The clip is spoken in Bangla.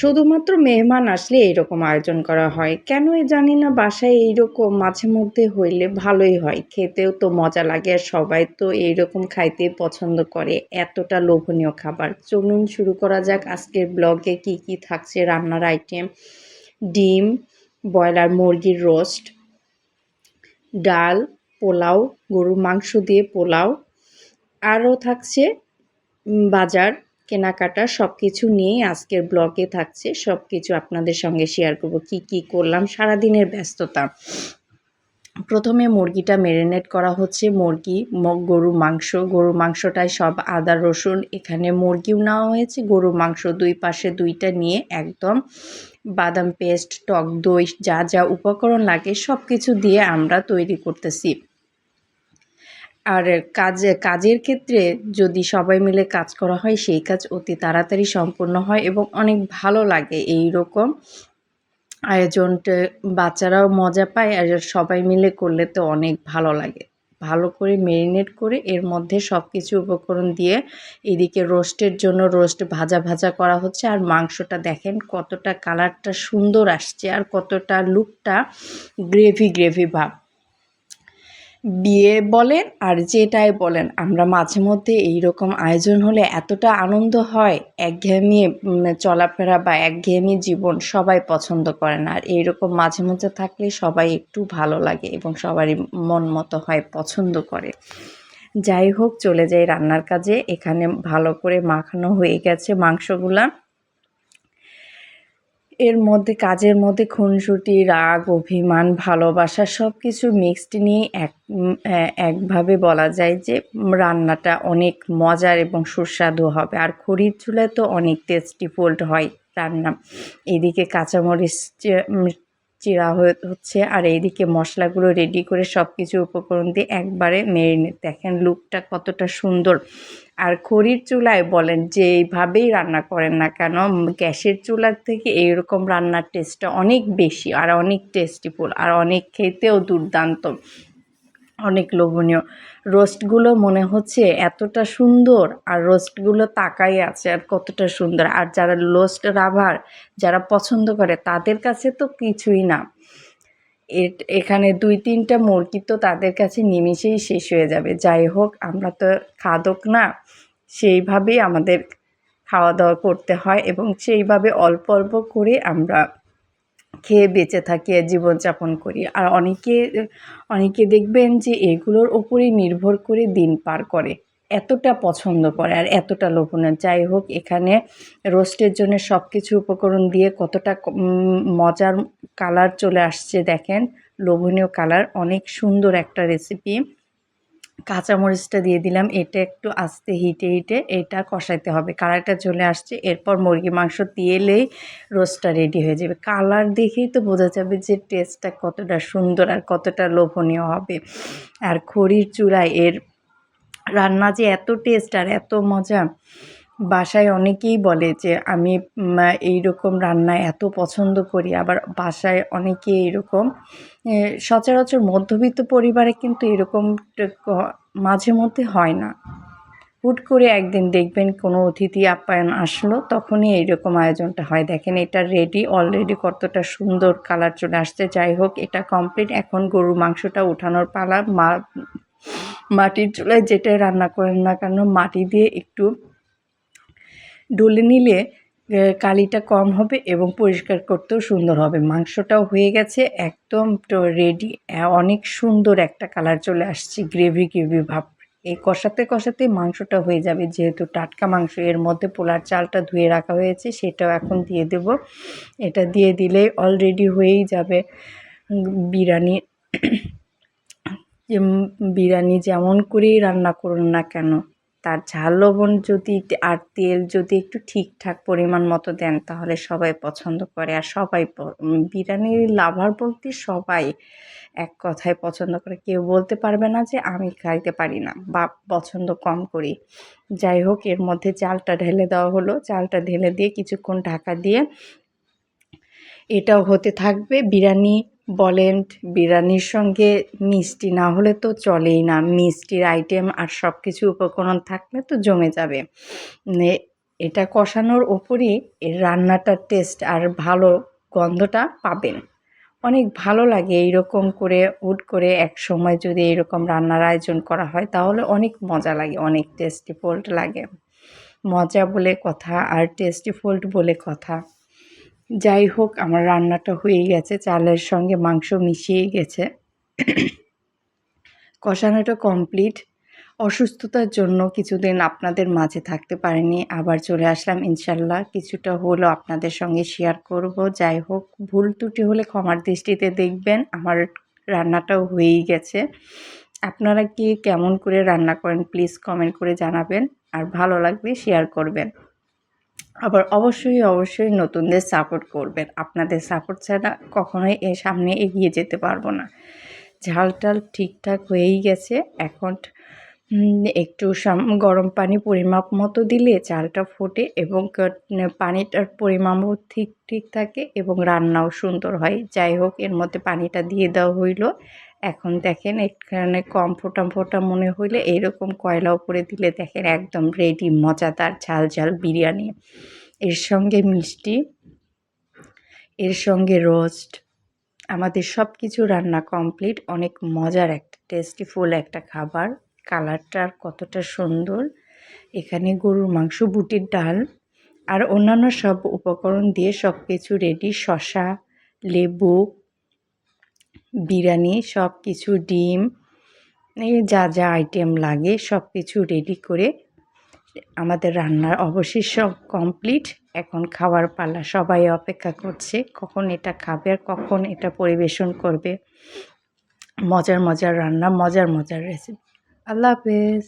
শুধুমাত্র মেহমান আসলে এইরকম আয়োজন করা হয়। কেনই জানি না, বাসায় এইরকম মাঝে মধ্যে হইলে ভালোই হয়। খেতেও তো মজা লাগে আর সবাই তো এইরকম খাইতে পছন্দ করে। এতটা লোভনীয় খাবার। চলুন শুরু করা যাক আজকের ব্লগে কি কি থাকছে রান্নার আইটেম। ডিম, ব্রয়লার মুরগির রোস্ট, ডাল, পোলাও, গরুর মাংস দিয়ে পোলাও। আরও থাকছে বাজার। কেনাকাটা সব কিছু নিয়েই আজকের ব্লগে থাকছে সব কিছু আপনাদের সঙ্গে শেয়ার করব। কি কি করলাম? সারাদিনের ব্যস্ততা। প্রথমে মুরগিটা ম্যারিনেট করা হচ্ছে। মুরগি গরু মাংস। গরু মাংসটায় সব আদা, রসুন, এখানে মুরগিও নেওয়া হয়েছে। গরু মাংস দুই পাশে দুইটা নিয়ে একদম বাদাম পেস্ট, টক দই, যা যা উপকরণ লাগে সব কিছু দিয়ে আমরা তৈরি করতেছি। আর কাজ, কাজের ক্ষেত্রে যদি সবাই মিলে কাজ করা হয়, সেই কাজ অতি তাড়াতাড়ি সম্পূর্ণ হয় এবং অনেক ভালো লাগে এই রকম আয়োজনটা, বাচ্চারাও মজা পায় আর সবাই মিলে করলে তো অনেক ভালো লাগে। ভালো করে মেরিনেট করে এর মধ্যে সব কিছু উপকরণ দিয়ে এদিকে রোস্টের জন্য রোস্ট ভাজা ভাজা করা হচ্ছে আর মাংসটা দেখেন কতটা কালারটা সুন্দর আসছে আর কতটা লুকটা গ্রেভি গ্রেভি ভাব। বিয়ে বলেন আর যেটাই বলেন, আমরা মাঝে মধ্যে এই রকম আয়োজন হলে এতটা আনন্দ হয়, একঘেয়েমি চলাফেরা বা একঘেয়েমি জীবন সবাই পছন্দ করেন আর এইরকম মাঝে মধ্যে থাকলে সবাই একটু ভালো লাগে এবং সবারই মন মতো হয়, পছন্দ করে। যাই হোক, চলে যাই রান্নার কাজে। এখানে ভালো করে মাখানো হয়ে গেছে মাংসগুলা। এর মধ্যে, কাজের মধ্যে খুনসুটি, রাগ, অভিমান, ভালোবাসা সব কিছু মিক্সড নিয়ে এক একভাবে বলা যায় যে রান্নাটা অনেক মজার এবং সুস্বাদু হবে। আর খড়ির চুলায় তো অনেক টেস্টি ফোল্ড হয় রান্না। এদিকে কাঁচামরিচ চিরা হচ্ছে আর এইদিকে মশলাগুলো রেডি করে সব কিছু উপকরণ দিয়ে একবারে মেরে মেরিনেট দেখেন লুকটা কতটা সুন্দর। আর খড়ির চুলায় বলেন যে এইভাবেই রান্না করেন না কেন গ্যাসের চুলার থেকে এইরকম রান্নার টেস্টটা অনেক বেশি আর অনেক টেস্টিফুল আর অনেক খেতেও দুর্দান্ত, অনেক লোভনীয়। রোস্টগুলো মনে হচ্ছে এতটা সুন্দর আর রোস্টগুলো তাকাই আছে আর কতটা সুন্দর। আর যারা লোস্ট রাভার যারা পছন্দ করে তাদের কাছে তো কিছুই না। এখানে দুই তিনটা মুরগি তো তাদের কাছে নিমিশেই শেষ হয়ে যাবে। যাই হোক, আমরা তো খাদক না, সেইভাবেই আমাদের খাওয়া দাওয়া করতে হয় এবং সেইভাবে অল্প অল্প করে আমরা খেয়ে বেঁচে থাকি আর জীবনযাপন করি। আর অনেকে অনেকে দেখবেন যে এগুলোর ওপরেই নির্ভর করে দিন পার করে। এতটা পছন্দ করে আর এতটা লোভনীয়। যাই হোক, এখানে রোস্টের জন্য সব কিছু উপকরণ দিয়ে কতটা মজার কালার চলে আসছে দেখেন। লোভনীয় কালার, অনেক সুন্দর একটা রেসিপি কাঁচামরিচটা দিয়ে দিলাম, এটা একটু আস্তে হিটে হিটে এটা কষাইতে হবে। কালারটা চলে আসছে, এরপর মুরগি মাংস দিয়েলেই রোস্টটা রেডি হয়ে যাবে। কালার দেখেই তো বোঝা যাবে যে টেস্টটা কতটা সুন্দর আর কতটা লোভনীয় হবে। আর খড়ির চূড়ায় এর রান্না যে এত টেস্ট আর এত মজা, বাসায় অনেকেই বলে যে আমি এই রকম রান্না এত পছন্দ করি। আবার বাসায় অনেকে এইরকম। সচরাচর মধ্যবিত্ত পরিবারে কিন্তু এরকম মাঝে মধ্যে হয় না। হুট করে একদিন দেখবেন কোনো অতিথি আপ্যায়ন আসলো, তখনই এইরকম আয়োজনটা হয়। দেখেন এটা রেডি অলরেডি কতটা সুন্দর কালার চলে আসছে। যাই হোক, এটা কমপ্লিট এখন গরুর মাংসটা উঠানোর পালা। মা মাটির চুলায় যেটাই রান্না করেন না কেন, মাটি দিয়ে একটু ডলে নিলে কালিটা কম হবে এবং পরিষ্কার করতেও সুন্দর হবে। মাংসটাও হয়ে গেছে একদম রেডি অনেক সুন্দর একটা কালার চলে আসছে গ্রেভি গ্রেভি ভাব। এই কষাতে কষাতে মাংসটা হয়ে যাবে, যেহেতু টাটকা মাংস, এর মধ্যে পোলার চালটা ধুয়ে রাখা হয়েছে, সেটাও এখন দিয়ে দেব। এটা দিয়ে দিলেই অলরেডি হয়েই যাবে বিরিয়ানি। বিরিয়ানি যেমন করেই রান্না করুন না কেন, তার ঝাল লবণ যদি আর তেল যদি একটু ঠিকঠাক পরিমাণ মতো দেন, তাহলে সবাই পছন্দ করে। আর সবাই বিরিয়ানির লাভার বলতে সবাই এক কথায় পছন্দ করে। কেউ বলতে পারবে না যে, আমি খাইতে পারি না বা পছন্দ কম করি। যাই হোক, এর মধ্যে চালটা ঢেলে দেওয়া হলো। চালটা ঢেলে দিয়ে কিছুক্ষণ ঢাকা দিয়ে এটাও হতে থাকবে। বিরিয়ানি বলেন, বিরিয়ানির সঙ্গে মিষ্টি না হলে তো চলেই না। মিষ্টির আইটেম আর সব কিছু উপকরণ থাকলে তো জমে যাবে। এটা কষানোর ওপরই এর রান্নাটার টেস্ট আর ভালো গন্ধটা পাবেন। অনেক ভালো লাগে এইরকম করে, হুট করে এক সময় যদি এরকম রান্নার আয়োজন করা হয়, তাহলে অনেক মজা লাগে, অনেক টেস্টিফুল লাগে। মজা বলে কথা আর টেস্টিফুল বলে কথা। যাই হোক, আমার রান্নাটা হয়ে গেছে। চালের সঙ্গে মাংস মিশিয়ে গেছে। কষানোটা কমপ্লিট। অসুস্থতার জন্য কিছুদিন আপনাদের মাঝে থাকতে পারিনি। আবার চলে আসলাম, ইনশাল্লাহ। কিছুটা হলো আপনাদের সঙ্গে শেয়ার করব। যাই হোক, ভুল ত্রুটি হলে ক্ষমার দৃষ্টিতে দেখবেন। আমার রান্নাটাও হয়েই গেছে। আপনারা কি কেমন করে রান্না করেন প্লিজ কমেন্ট করে জানাবেন। আর ভালো লাগবে শেয়ার করবেন। আবার অবশ্যই অবশ্যই নতুনদের সাপোর্ট করবেন। আপনাদের সাপোর্ট ছাড়া কখনোই এ সামনে এগিয়ে যেতে পারব না। ঝাল টাল ঠিকঠাক হয়েই গেছে। এখন একটু গরম পানি পরিমাপ মতো দিলে চালটা ফোটে এবং পানিটার পরিমাপও ঠিক ঠিক থাকে এবং রান্নাও সুন্দর হয়। যাই হোক, এর মধ্যে পানিটা দিয়ে দেওয়া হইল। এখন দেখেন এখানে কম ফোটা ফোটা মনে হইলে এরকম কয়লা উপরে দিলে দেখেন একদম রেডি মজাদার ঝাল ঝাল বিরিয়ানি। এর সঙ্গে মিষ্টি, এর সঙ্গে রোস্ট আমাদের সব কিছু রান্না কমপ্লিট অনেক মজার একটা টেস্টিফুল একটা খাবার। কালারটা আর কতটা সুন্দর। এখানে গরুর মাংস, বুটির ডাল, আর অন্যান্য সব উপকরণ দিয়ে সব কিছু রেডি শশা লেবু বিরিয়ানি সব কিছু ডিম যা যা আইটেম লাগে সব কিছু রেডি করে আমাদের রান্নার অবশেষ সব কমপ্লিট এখন খাওয়ার পালা। সবাই অপেক্ষা করছে কখন এটা খাবে আর কখন এটা পরিবেশন করবে। মজার মজার রান্না, মজার মজার রেসিপি আল্লাহ হাফেজ।